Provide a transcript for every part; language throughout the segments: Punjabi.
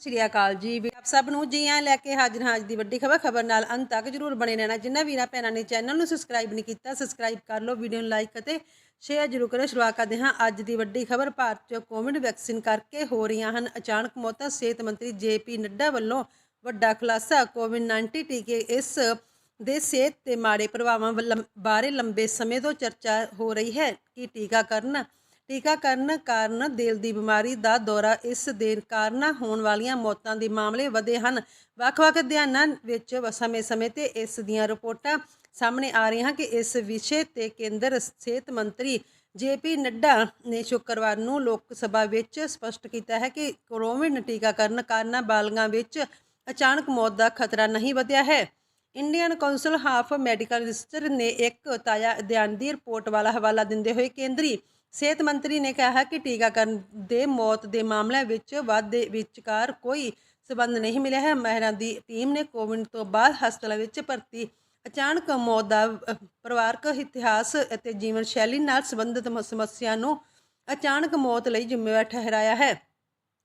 ਸਤਿ ਸ਼੍ਰੀ ਅਕਾਲ ਜੀ। ਵੀ ਆਪ ਸਭ ਨੂੰ ਜੀ ਆਇਆਂ ਲੈ ਕੇ ਹਾਜ਼ਰ ਹਾਂ ਦੀ ਵੱਡੀ ਖਬਰ। ਖਬਰ ਨਾਲ ਅੰਤ ਤੱਕ ਜਰੂਰ ਬਣੇ ਰਹਿਣਾ। ਜਿਨ੍ਹਾਂ ਵੀਰਾਂ ਭੈਣਾਂ ਨੇ ਚੈਨਲ ਨੂੰ ਸਬਸਕ੍ਰਾਈਬ ਨਹੀਂ ਕੀਤਾ ਸਬਸਕ੍ਰਾਈਬ ਕਰ ਲਓ ਵੀਡੀਓ ਨੂੰ ਲਾਈਕ ਅਤੇ ਸ਼ੇਅਰ ਜਰੂਰ ਕਰੋ। ਸ਼ੁਰੂਆਤ ਕਰਦੇ ਹਾਂ ਅੱਜ ਦੀ ਵੱਡੀ ਖਬਰ। ਭਾਰਤ 'ਚ ਕੋਵਿਡ ਵੈਕਸੀਨ ਕਰਕੇ ਹੋ ਰਹੀਆਂ ਹਨ ਅਚਾਨਕ ਮੌਤਾਂ। ਸਿਹਤ ਮੰਤਰੀ ਜੇਪੀ ਨੱਡਾ ਵੱਲੋਂ ਵੱਡਾ ਖੁਲਾਸਾ। ਕੋਵਿਡ 19 ਟੀਕੇ ਇਸ ਦੇ ਸਿਹਤ ਤੇ ਮਾੜੇ ਪ੍ਰਭਾਵਾਂ ਵੱਲ- ਬਾਰੇ ਲੰਬੇ ਸਮੇਂ ਤੋਂ ਚਰਚਾ ਹੋ ਰਹੀ ਹੈ ਕਿ ਟੀਕਾਕਰਨ ਟੀਕਾਕਰਨ ਕਾਰਨ ਦਿਲ ਦੀ ਬਿਮਾਰੀ ਦਾ ਦੌਰਾ ਇਸ ਦੇ ਕਾਰਨ ਹੋਣ ਵਾਲੀਆਂ ਮੌਤਾਂ ਦੇ ਮਾਮਲੇ ਵਧੇ ਹਨ। ਵੱਖ-ਵੱਖ ਅਧਿਐਨਾਂ ਵਿੱਚ ਸਮੇਂ-ਸਮੇਂ ਤੇ ਇਸ ਦੀਆਂ ਰਿਪੋਰਟਾਂ ਸਾਹਮਣੇ ਆ ਰਹੀਆਂ ਕਿ ਇਸ ਵਿਸ਼ੇ ਤੇ ਕੇਂਦਰ ਸਿਹਤ ਮੰਤਰੀ ਜੇਪੀ ਨੱਡਾ ਨੇ ਸ਼ੁੱਕਰਵਾਰ ਨੂੰ ਲੋਕ ਸਭਾ ਵਿੱਚ ਸਪਸ਼ਟ ਕੀਤਾ ਹੈ ਕਿ ਕੋਰੋਵਿਡ ਟੀਕਾਕਰਨ ਕਾਰਨ ਬਾਲਗਾਂ ਵਿੱਚ ਅਚਾਨਕ ਮੌਤ ਦਾ ਖਤਰਾ ਨਹੀਂ ਵਧਿਆ ਹੈ। Indian council of medical research ਨੇ ਇੱਕ ਤਾਜ਼ਾ ਅਧਿਐਨ ਦੀ ਰਿਪੋਰਟ ਵਾਲਾ ਹਵਾਲਾ ਦਿੰਦੇ ਹੋਏ ਕੇਂਦਰੀ ਸਿਹਤ ਮੰਤਰੀ ਨੇ ਕਿਹਾ ਕਿ ਟੀਕਾਕਰਨ ਦੇ ਮੌਤ ਦੇ ਮਾਮਲਿਆਂ ਵਿੱਚ ਵਾਧੇ ਵਿਚਕਾਰ ਕੋਈ ਸਬੰਧ ਨਹੀਂ ਮਿਲਿਆ ਹੈ। ਮਹਿਰਾਂ ਦੀ ਟੀਮ ਨੇ ਕੋਵਿਡ ਤੋਂ ਬਾਅਦ ਹਸਪਤਾਲਾਂ ਵਿੱਚ ਭਰਤੀ ਅਚਾਨਕ ਮੌਤ ਦਾ ਪਰਿਵਾਰਕ ਇਤਿਹਾਸ ਅਤੇ ਜੀਵਨ ਸ਼ੈਲੀ ਨਾਲ ਸੰਬੰਧਿਤ ਸਮੱਸਿਆ ਨੂੰ ਅਚਾਨਕ ਮੌਤ ਲਈ ਜ਼ਿੰਮੇਵਾਰ ਠਹਿਰਾਇਆ ਹੈ।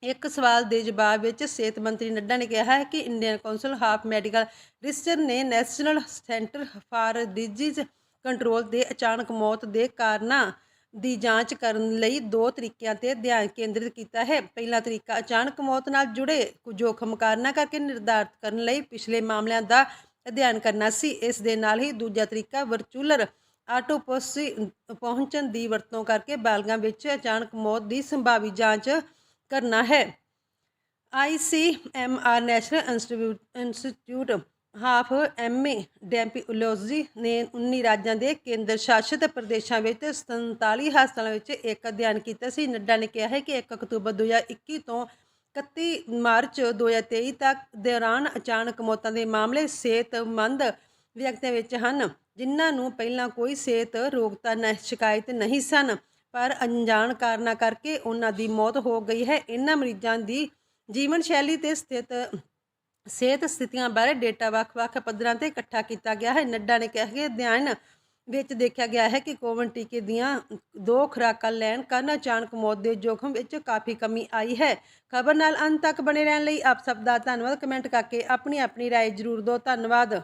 ਇੱਕ ਸਵਾਲ ਦੇ ਜਵਾਬ ਵਿੱਚ ਸਿਹਤ ਮੰਤਰੀ ਨੱਡਾ ਨੇ ਕਿਹਾ ਹੈ ਕਿ Indian council of medical research ਨੇ national centre for disease control ਦੇ ਅਚਾਨਕ ਮੌਤ ਦੇ ਕਾਰਨਾਂ ਦੀ ਜਾਂਚ ਕਰਨ ਲਈ ਦੋ ਤਰੀਕਿਆਂ ਤੇ ਧਿਆਨ ਕੇਂਦਰਿਤ ਕੀਤਾ ਹੈ। ਪਹਿਲਾ ਤਰੀਕਾ, ਅਚਾਨਕ ਮੌਤ ਨਾਲ ਜੁੜੇ ਕੁਝ ਜੋਖਮ ਕਾਰਨਾਂ ਕਰਕੇ ਨਿਰਧਾਰਤ ਕਰਨ ਲਈ ਪਿਛਲੇ ਮਾਮਲਿਆਂ ਦਾ ਅਧਿਐਨ ਕਰਨਾ ਸੀ। ਇਸ ਦੇ ਨਾਲ ਹੀ ਦੂਜਾ ਤਰੀਕਾ ਵਰਚੂਲਰ ਆਟੋਪੋਸੀ ਪਹੁੰਚਣ ਦੀ ਵਰਤੋਂ ਕਰਕੇ ਬਾਲਗਾਂ ਵਿੱਚ ਅਚਾਨਕ ਮੌਤ ਦੀ ਸੰਭਾਵੀ ਜਾਂਚ ਕਰਨਾ ਹੈ। ICMR national institute institute of epidemiology ਨੇ 19 ਰਾਜਾਂ ਦੇ ਕੇਂਦਰ ਸ਼ਾਸਿਤ ਪ੍ਰਦੇਸ਼ਾਂ ਵਿੱਚ 47 ਹਸਪਤਾਲਾਂ ਵਿੱਚ ਇੱਕ ਅਧਿਐਨ ਕੀਤਾ ਸੀ। ਨੱਡਾ ਨੇ ਕਿਹਾ ਹੈ ਕਿ 1 ਅਕਤੂਬਰ 2021 ਤੋਂ 31 ਮਾਰਚ 2023 ਤੱਕ ਦੌਰਾਨ ਅਚਾਨਕ ਮੌਤਾਂ ਦੇ ਮਾਮਲੇ ਸਿਹਤਮੰਦ ਵਿਅਕਤੀਆਂ ਵਿੱਚ ਹਨ, ਜਿਨ੍ਹਾਂ ਨੂੰ ਪਹਿਲਾਂ ਕੋਈ ਸਿਹਤ ਰੋਗਤਾ ਨ, ਸ਼ਿਕਾਇਤ ਨਹੀਂ ਸਨ, ਪਰ ਅਣਜਾਣ ਕਾਰਨਾਂ ਕਰਕੇ ਉਹਨਾਂ ਦੀ ਮੌਤ ਹੋ ਗਈ ਹੈ। ਇਹਨਾਂ ਮਰੀਜ਼ਾਂ ਦੀ ਜੀਵਨ ਸ਼ੈਲੀ ਤੇ ਸਥਿਤ ਸਿਹਤ ਸਥਿਤੀਆਂ ਬਾਰੇ ਡੇਟਾ ਵੱਖ-ਵੱਖ ਪੱਧਰਾਂ ਤੇ ਇਕੱਠਾ ਕੀਤਾ ਗਿਆ ਹੈ ਨੱਡਾ ਨੇ ਕਿਹਾ ਕਿ ਅਧਿਐਨ ਵਿੱਚ ਦੇਖਿਆ ਗਿਆ ਹੈ ਕਿ ਕੋਵਿਡ ਟੀਕੇ ਦੀਆਂ ਦੋ ਖੁਰਾਕਾਂ ਲੈਣ ਕਾਰਨ ਅਚਾਨਕ ਮੌਤ ਦੇ ਜੋਖਮ ਵਿੱਚ ਕਾਫੀ ਕਮੀ ਆਈ ਹੈ ਖਬਰ ਨਾਲ ਅੰਤ ਤੱਕ ਬਣੇ ਰਹਿਣ ਲਈ ਆਪ ਸਭ ਦਾ ਧੰਨਵਾਦ ਕਮੈਂਟ ਕਰਕੇ ਆਪਣੀ ਆਪਣੀ رائے ਜ਼ਰੂਰ ਦਿਓ ਧੰਨਵਾਦ